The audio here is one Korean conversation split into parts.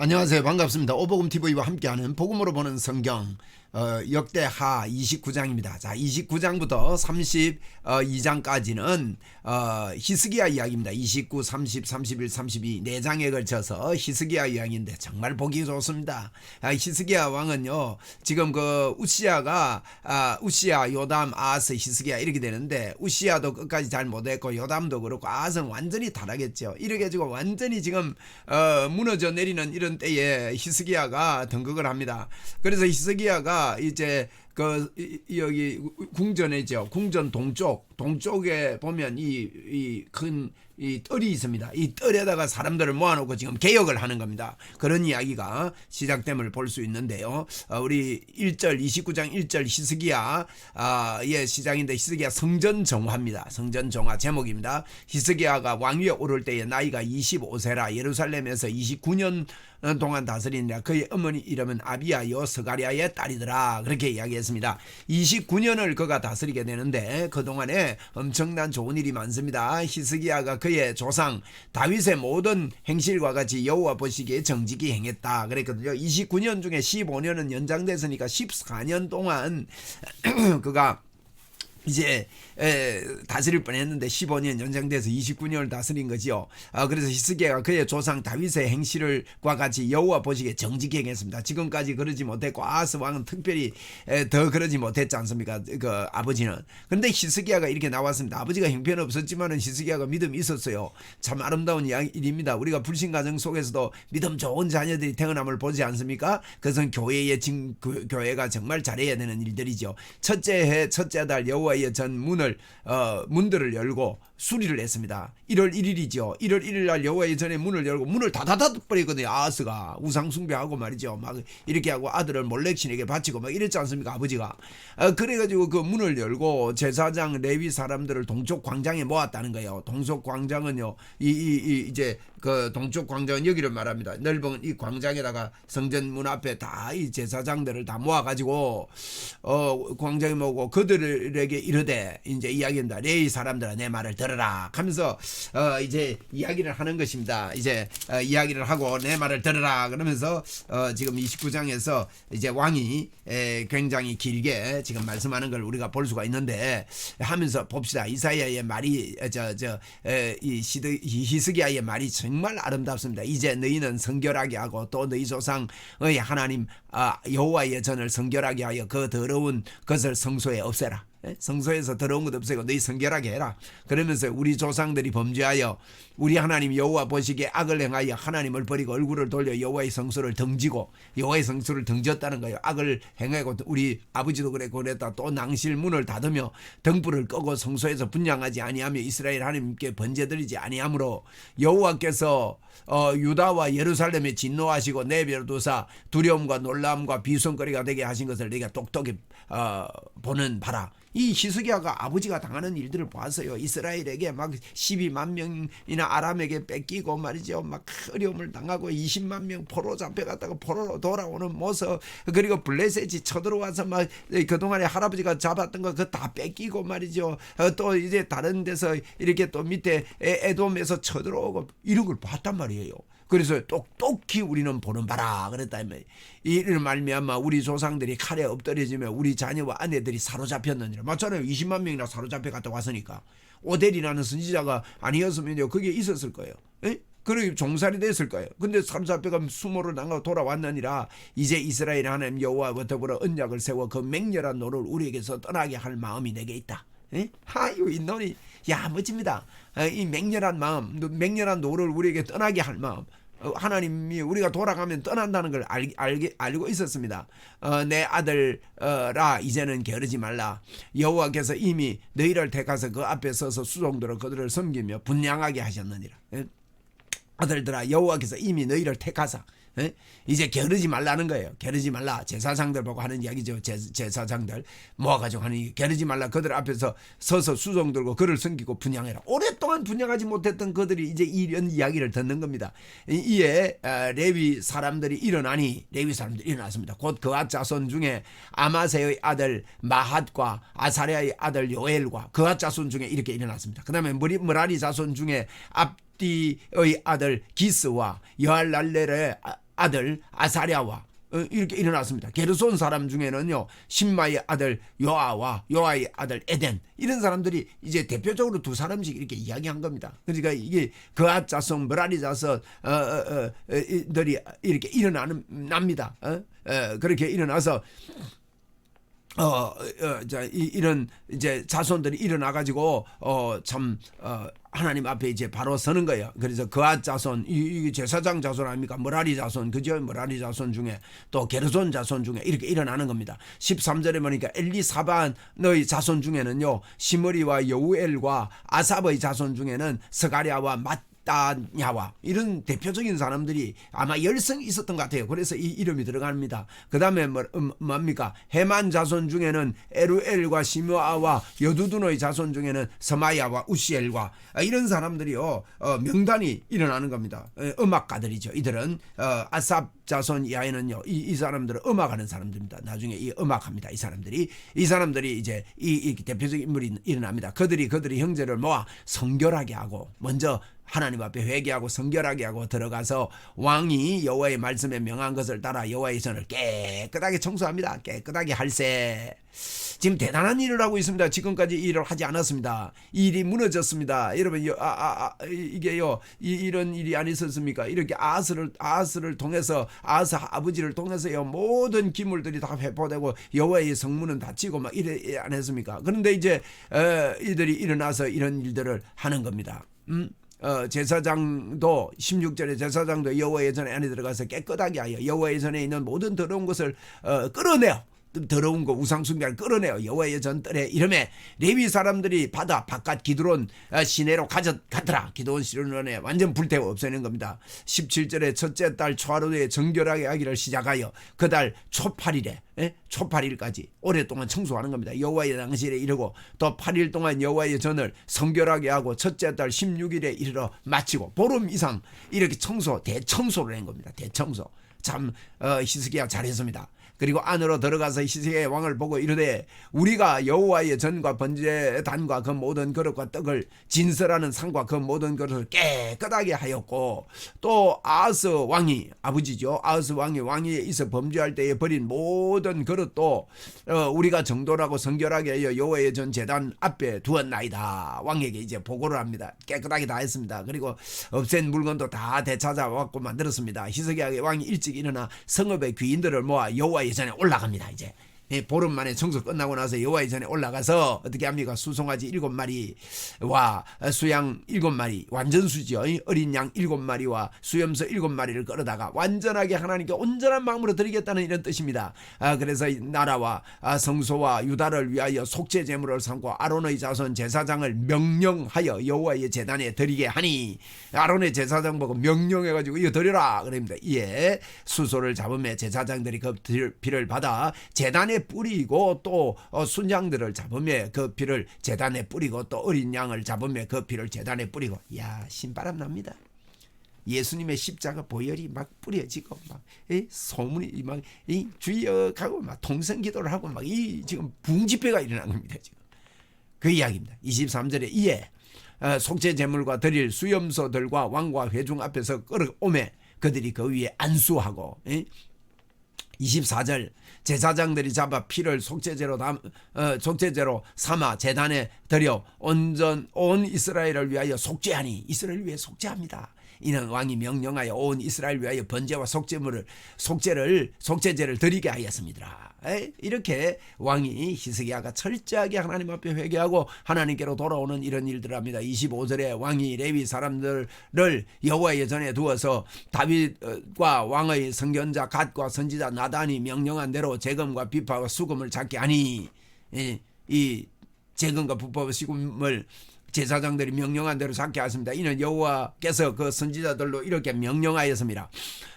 안녕하세요. 반갑습니다. 오복음 TV와 함께하는 복음으로 보는 성경 어, 역대하 29장입니다. 자, 29장부터 32장까지는 어, 히스기야 이야기입니다. 29, 30, 31, 32네 장에 걸쳐서 히스기야 이야기인데 정말 보기 좋습니다. 아, 히스기야 왕은요. 지금 그 우시야가 아, 우시야, 요담, 아스, 히스기야 이렇게 되는데 우시야도 끝까지 잘 못했고 요담도 그렇고 아스는 완전히 타락했죠. 이렇게 가지고 완전히 지금 어, 무너져 내리는 이런 때에 히스기야가 등극을 합니다. 그래서 히스기야가 이제 그 여기 궁전이죠. 궁전 동쪽 동쪽에 보면 이이큰이 뜰이 있습니다. 이 뜰에다가 사람들을 모아놓고 지금 개혁을 하는 겁니다. 그런 이야기가 시작됨을 볼 수 있는데요. 어, 우리 1절 29장 1절 히스기야 아, 예 시장인데 히스기야 성전 정화입니다. 성전 정화 제목입니다. 히스기야가 왕위에 오를 때에 나이가 25세라 예루살렘에서 29년 동안 다스리니라 그의 어머니 이름은 아비야요 스가리아의 딸이더라 그렇게 이야기했습니다. 29년을 그가 다스리게 되는데 그 동안에 엄청난 좋은 일이 많습니다. 히스기야가 그의 조상 다윗의 모든 행실과 같이 여호와 보시기에 정직히 행했다 그랬거든요. 29년 중에 15년은 연장됐으니까 14년 동안 그가 이제 에, 다스릴 뻔했는데 15년 연장돼서 29년을 다스린 거지요. 아, 그래서 히스기야가 그의 조상 다윗의 행실과 같이 여호와 보시기에 정직히 행했습니다. 지금까지 그러지 못했고 아스 왕은 특별히 에, 더 그러지 못했지 않습니까? 그 아버지는. 그런데 히스기야가 이렇게 나왔습니다. 아버지가 형편 없었지만은 히스기야가 믿음이 있었어요. 참 아름다운 일입니다. 우리가 불신 가정 속에서도 믿음 좋은 자녀들이 태어남을 보지 않습니까? 그것은 교회의 진, 그, 교회가 정말 잘해야 되는 일들이죠. 첫째 해 첫째 달 여호와 의 전 문을 어, 문들을 열고 수리를 했습니다. 1월 1일이죠. 1월 1일 날 여호와의 전에 문을 열고 문을 닫아닫 버리거든요. 아스가 우상 숭배하고 말이죠. 막 이렇게 하고 아들을 몰렉신에게 바치고 막 이랬지 않습니까? 아버지가. 어, 그래가지고 그 문을 열고 제사장 레위 사람들을 동쪽 광장에 모았다는 거예요. 동쪽 광장은요. 이, 이, 이 이제 그 동쪽 광장은 여기를 말합니다. 넓은 이 광장에다가 성전 문 앞에 다 이 제사장들을 다 모아가지고 어 광장에 모고 그들에게 이르되 이제 이야기한다. 레이 사람들아 내 말을 들어라. 하면서 어 이제 이야기를 하는 것입니다. 이제 어, 이야기를 하고 내 말을 들어라. 그러면서 어 지금 29장에서 이제 왕이 에, 굉장히 길게 지금 말씀하는 걸 우리가 볼 수가 있는데 하면서 봅시다. 이사야의 말이 저 저 이 시드 이 히스기야의 말이 정말 아름답습니다. 이제 너희는 성결하게 하고 또 너희 조상의 하나님 아, 여호와의 전을 성결하게 하여 그 더러운 것을 성소에 없애라. 예? 성소에서 더러운 것 없애고 너희 성결하게 해라. 그러면서 우리 조상들이 범죄하여 우리 하나님 여호와 보시기에 악을 행하여 하나님을 버리고 얼굴을 돌려 여호와의 성소를 등지고 여호와의 성소를 등졌다는 거예요. 악을 행하고 우리 아버지도 그랬고 그랬다. 또 낭실 문을 닫으며 등불을 끄고 성소에서 분양하지 아니하며 이스라엘 하나님께 번제드리지 아니하므로 여호와께서 어, 유다와 예루살렘에 진노하시고 내버려두사 두려움과 놀라움과 비손거리가 되게 하신 것을 내가 똑똑히 어, 보는 바라. 이 히스기야가 아버지가 당하는 일들을 보았어요. 이스라엘에게 막 12만 명이나 아람에게 뺏기고 말이죠. 막 어려움을 당하고 20만 명 포로 잡혀갔다가 포로로 돌아오는 모습 그리고 블레셋이 쳐들어와서 막 그동안에 할아버지가 잡았던 거 그거 다 뺏기고 말이죠. 어, 또 이제 다른 데서 이렇게 또 밑에 에- 에돔에서 쳐들어오고 이런 걸 봤단 말이에요. 그래서 똑똑히 우리는 보는 바라 그랬다 이 이를 말미암아 우리 조상들이 칼에 엎드려지며 우리 자녀와 아내들이 사로잡혔느니라 맞잖아요 20만 명이나 사로잡혀 갔다 왔으니까 오델이라는 선지자가 아니었으면요 그게 있었을 거예요 에? 그리고 종살이 됐을 거예요. 근데 사로잡혀가 수모를 당하고 돌아왔느니라 이제 이스라엘 하나님 여호와와 더불어 언약을 세워 그 맹렬한 노를 우리에게서 떠나게 할 마음이 내게 있다. 에? 하유 이 노이 야 멋집니다. 어, 이 맹렬한 마음, 맹렬한 노를 우리에게 떠나게 할 마음. 어, 하나님이 우리가 돌아가면 떠난다는 걸 알, 알게, 알고 있었습니다. 어, 내 아들라 이제는 게으르지 말라. 여호와께서 이미 너희를 택하서 그 앞에 서서 수종들어 그들을 섬기며 분양하게 하셨느니라. 예? 아들들아 여호와께서 이미 너희를 택하사 예? 이제 게으르지 말라는 거예요. 게으르지 말라. 제사장들 보고 하는 이야기죠. 제, 제사장들 모아가지고 하는. 게으르지 말라. 그들 앞에서 서서 수종 들고 그를 섬기고 분양해라. 오랫동안 분양하지 못했던 그들이 이제 이런 이야기를 듣는 겁니다. 이- 이에 아, 레위 사람들이 일어나니 레위 사람들이 일어났습니다. 곧 그앗 자손 중에 아마세의 아들 마핫과 아사랴의 아들 요엘과 그앗 자손 중에 이렇게 일어났습니다. 그 다음에 머라리 자손 중에 앞 띠의 아들 기스와 여할랄렐의 아- 아들 아사랴와 어, 이렇게 일어났습니다. 게르손 사람 중에는요 신마의 아들 요아와 요아의 아들 에덴 이런 사람들이 이제 대표적으로 두 사람씩 이렇게 이야기한 겁니다. 그러니까 이게 그앗 자손 머라리 자손 어, 어, 어, 어, 이렇게 일어나는 납니다. 어? 어, 그렇게 일어나서 어, 어, 자, 이, 이런 이제 자손들이 일어나 가지고 어, 참 어, 하나님 앞에 이제 바로 서는 거예요. 그래서 그앗 자손, 이, 이 제사장 자손 아닙니까? 머라리 자손, 그죠? 머라리 자손 중에 또 게르손 자손 중에 이렇게 일어나는 겁니다. 13절에 보니까 엘리사반 너희 자손 중에는요, 시머리와 여우엘과 아삽의 자손 중에는 스가랴와 맛 따냐와 이런 대표적인 사람들이 아마 열성이 있었던 것 같아요. 그래서 이 이름이 들어갑니다. 그 다음에 뭐, 음, 뭡니까? 해만 자손 중에는 에루엘과 시므아와 여두둔의 자손 중에는 서마야와 우시엘과 아, 이런 사람들이요 어, 명단이 일어나는 겁니다. 어, 음악가들이죠. 이들은 어, 아삽 자손 이하에는요 이, 이 사람들은 음악하는 사람들입니다. 나중에 이 음악합니다. 이 사람들이 이 사람들이 이제 이, 이 대표적인 인물이 일어납니다. 그들이 그들이 형제를 모아 성결하게 하고 먼저 하나님 앞에 회개하고 성결하게 하고 들어가서 왕이 여호와의 말씀에 명한 것을 따라 여호와의 전을 깨끗하게 청소합니다. 깨끗하게 할세. 지금 대단한 일을 하고 있습니다. 지금까지 이 일을 하지 않았습니다. 이 일이 무너졌습니다. 여러분, 아, 아, 아, 이게요, 이, 이런 일이 안 있었습니까? 이렇게 아스를 아스를 통해서 아스 아버지를 통해서요 모든 기물들이 다 회포되고 여호와의 성문은 닫히고 막 이래 안 했습니까? 그런데 이제 어, 이들이 일어나서 이런 일들을 하는 겁니다. 음? 어, 제사장도 16절에 제사장도 여호와의 전에 안에 들어가서 깨끗하게 하여 여호와의 전에 있는 모든 더러운 것을 어, 끌어내요. 더러운 거 우상 숭배를 끌어내요. 여호와의 전뜰에 이름에 레위 사람들이 바다 바깥 기드론 어, 시내로 가더라. 기드론 시론에 완전 불태워 없애는 겁니다. 17절에 첫째 달 초하루에 정결하게 하기를 시작하여 그 달 초팔일에 예? 초8일까지 오랫동안 청소하는 겁니다. 여호와의 당실에 이르고 또 8일 동안 여호와의 전을 성결하게 하고 첫째 달 16일에 이르러 마치고 보름 이상 이렇게 청소 대청소를 한 겁니다. 대청소. 참 어, 히스기야 잘했습니다. 그리고 안으로 들어가서 히스기야의 왕을 보고 이르되 우리가 여호와의 전과 번제 단과 그 모든 그릇과 떡을 진설하는 상과 그 모든 그릇을 깨끗하게 하였고 또 아스 왕이 아버지죠. 아스 왕이 왕위에 있어 범죄할 때에 버린 모든 그릇도 어, 우리가 정도라고 성결하게 하여 여호와의 전 제단 앞에 두었나이다. 왕에게 이제 보고를 합니다. 깨끗하게 다 했습니다. 그리고 없앤 물건도 다 되찾아왔고 만들었습니다. 히스기야 왕이 일찍 일어나 성읍의 귀인들을 모아 여호와의 전에 올라갑니다 이제. 예, 보름 만에 청소 끝나고 나서 여호와의 전에 올라가서 어떻게 합니까? 수송아지 일곱 마리와 수양 일곱 마리 완전 수지요. 어린 양 일곱 마리와 수염소 일곱 마리를 끌어다가 완전하게 하나님께 온전한 마음으로 드리겠다는 이런 뜻입니다. 아, 그래서 나라와 아, 성소와 유다를 위하여 속죄 제물을 삼고 아론의 자손 제사장을 명령하여 여호와의 제단에 드리게 하니 아론의 제사장 보고 명령해 가지고 이거 드려라 그럽니다. 이에 수소를 잡으며 제사장들이 그 피를 받아 제단에 뿌리고 또 어, 순양들을 잡으며 그 피를 재단에 뿌리고 또 어린 양을 잡으며 그 피를 재단에 뿌리고 야 신바람 납니다. 예수님의 십자가 보혈이 막 뿌려지고 막이 소문이 막이 주여 가고 막 통성기도를 하고 막 이 지금 붕집회가 일어난 겁니다 지금 그 이야기입니다. 23절에 이에 어, 속죄 제물과 드릴 수염소들과 왕과 회중 앞에서 끌어오매 그들이 그 위에 안수하고 24절 제사장들이 잡아 피를 속죄제로 담, 어, 속죄제로 삼아 제단에 들여 온전 온 이스라엘을 위하여 속죄하니 이스라엘 위해 속죄합니다. 이는 왕이 명령하여 온 이스라엘 위하여 번제와 속죄물을 속죄를 속죄제를 드리게 하였습니다. 이렇게 왕이 히스기야가 철저하게 하나님 앞에 회개하고 하나님께로 돌아오는 이런 일들을 합니다. 25절에 왕이 레위 사람들을 여호와의 전에 두어서 다윗과 왕의 성견자 갓과 선지자 나단이 명령한 대로 재금과 비파와 수금을 잡게 하니 이, 이 재금과 부파와 수금을 제사장들이 명령한 대로 잡게 하십니다. 이는 여호와께서 그 선지자들로 이렇게 명령하였습니다.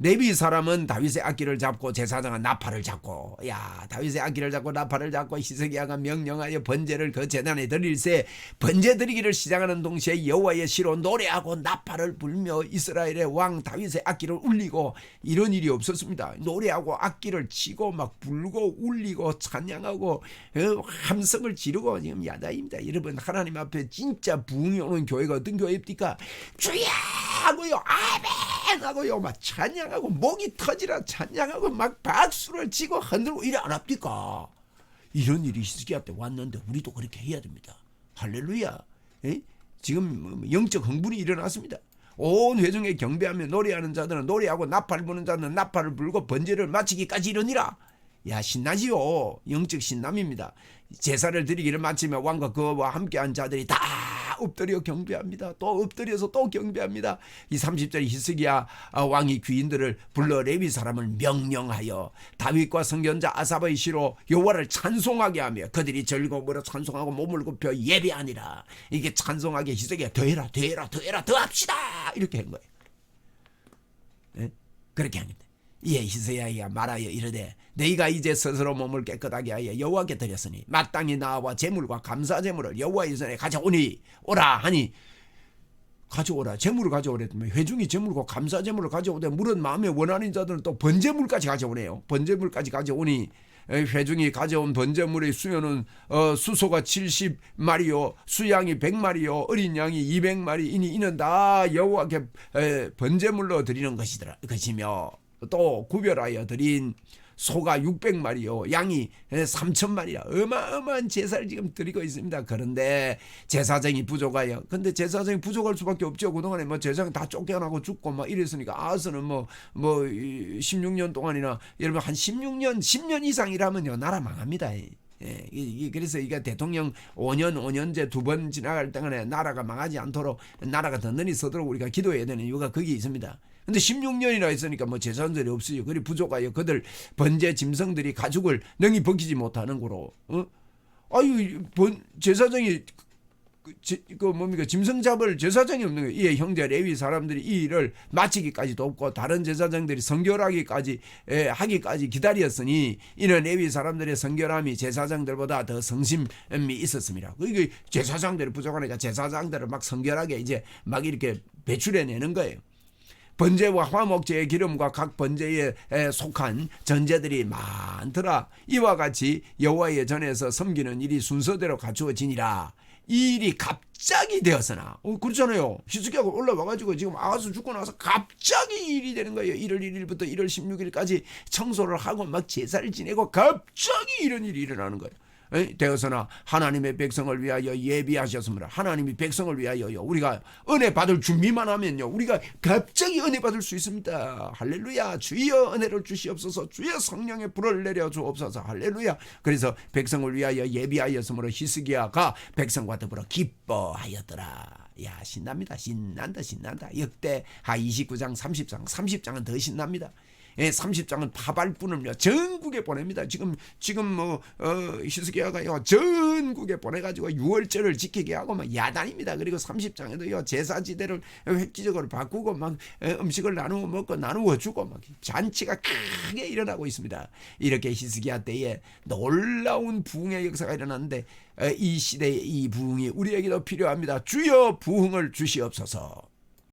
레비 사람은 다윗의 악기를 잡고 제사장은 나팔을 잡고 야 다윗의 악기를 잡고 나팔을 잡고 히스기야가 명령하여 번제를 그 재단에 드릴세 번제 드리기를 시작하는 동시에 여호와의 시로 노래하고 나팔을 불며 이스라엘의 왕 다윗의 악기를 울리고 이런 일이 없었습니다. 노래하고 악기를 치고 막 불고 울리고 찬양하고 어, 함성을 지르고 지금 야다입니다. 여러분 하나님 앞에 진짜 부흥이 오는 교회가 어떤 교회입니까? 주야 하고요 아멘 하고요 막 찬양하고 목이 터지라 찬양하고 막 박수를 치고 흔들고 이래 안 합니까? 이런 일이 때 왔는데 우리도 그렇게 해야 됩니다. 할렐루야. 에? 지금 뭐 영적 흥분이 일어났습니다. 온 회중에 경배하며 노래하는 자들은 노래하고 나팔 부는 자는 나팔을 불고 번제를 마치기까지 이르니라. 야 신나지요. 영적 신남입니다. 제사를 드리기를 마치며 왕과 그와 함께한 자들이 다 엎드려 경배합니다. 또 엎드려서 또 경배합니다. 이 30절 히스기야 아, 왕이 귀인들을 불러 레위 사람을 명령하여 다윗과 선견자 아삽의 시로 여호와를 찬송하게 하며 그들이 즐거움으로 찬송하고 몸을 굽혀 예배하니라. 이게 찬송하게 히스기야 더해라 더해라 더해라 더합시다 이렇게 한 거예요. 예? 그렇게 합니다. 이에 히스야이가 말하여 이르되 너희가 이제 스스로 몸을 깨끗하게 하여 여호와께 드렸으니 마땅히 나와 제물과 감사 제물을 여호와의 전에 가져오니 오라 하니 가져오라. 제물을 가져오랬더니 회중이 제물과 감사 제물을 가져오되 물은 마음에 원하는 자들은 또 번제물까지 가져오네요. 번제물까지 가져오니 에, 회중이 가져온 번제물의 수요는 어, 수소가 70마리요 수양이 100마리요 어린 양이 200마리 이니 이는 다 여호와께 에, 번제물로 드리는 것이더라 것이며 또 구별하여 드린 소가 600마리요 양이 3천마리야. 어마어마한 제사를 지금 드리고 있습니다. 그런데 제사장이 부족하여. 근데 제사장이 부족할 수밖에 없죠. 그동안에 뭐 제사장 다 쫓겨나고 죽고 막 이랬으니까 아서는 뭐뭐 16년 동안이나 여러분 한 16년 10년 이상 일하면요 나라 망합니다. 예, 이- 이- 그래서 이게 대통령 5년 5년제 두 번 지나갈 동안에 나라가 망하지 않도록 나라가 든든히 서도록 우리가 기도해야 되는 이유가 거기 있습니다. 근데 16년이나 했으니까 뭐 재산들이 없어요. 그리 부족하여 그들 번제 짐승들이 가죽을 능히 벗기지 못하는 거로. 어? 아유 번 제사장이 그, 제- 그 뭡니까 짐승 잡을 제사장이 없는 거예요. 이에 형제 레위 사람들이 이 일을 마치기까지도 없고 다른 제사장들이 성결하기까지 에, 하기까지 기다렸으니 이는 레위 사람들의 성결함이 제사장들보다 더 성심이 있었습니다. 이게 제사장들이 부족하니까 제사장들을 막 성결하게 이제 막 이렇게 배출해내는 거예요. 번제와 화목제의 기름과 각 번제에 에, 속한 전제들이 많더라. 이와 같이 여호와의 전에서 섬기는 일이 순서대로 갖추어지니라. 이 일이 갑자기 되었으나 어, 그렇잖아요. 히스기야가 올라와가지고 지금 아하스 죽고 나서 갑자기 이 일이 되는 거예요. 1월 1일부터 1월 16일까지 청소를 하고 막 제사를 지내고 갑자기 이런 일이 일어나는 거예요. 에? 되어서나 하나님의 백성을 위하여 예비하셨으므로 하나님이 백성을 위하여요. 우리가 은혜 받을 준비만 하면요. 우리가 갑자기 은혜 받을 수 있습니다. 할렐루야. 주여 은혜를 주시옵소서. 주여 성령의 불을 내려 주옵소서. 할렐루야. 그래서 백성을 위하여 예비하였으므로 히스기야가 백성과 더불어 기뻐하였더라. 야 신납니다. 신난다 신난다. 역대 하 29장 30장 30장은 더 신납니다. 예, 30장은 파발꾼을요 전국에 보냅니다. 지금 지금 뭐 어, 히스기야가요 전국에 보내가지고 6월절을 지키게 하고 막 야단입니다. 그리고 30장에도요 제사지대를 획기적으로 바꾸고 막 어, 음식을 나누어 먹고 나누어 주고 막 잔치가 크게 일어나고 있습니다. 이렇게 히스기야 때에 놀라운 부흥의 역사가 일어났는데 어, 이 시대의 이 부흥이 우리에게도 필요합니다. 주여 부흥을 주시옵소서.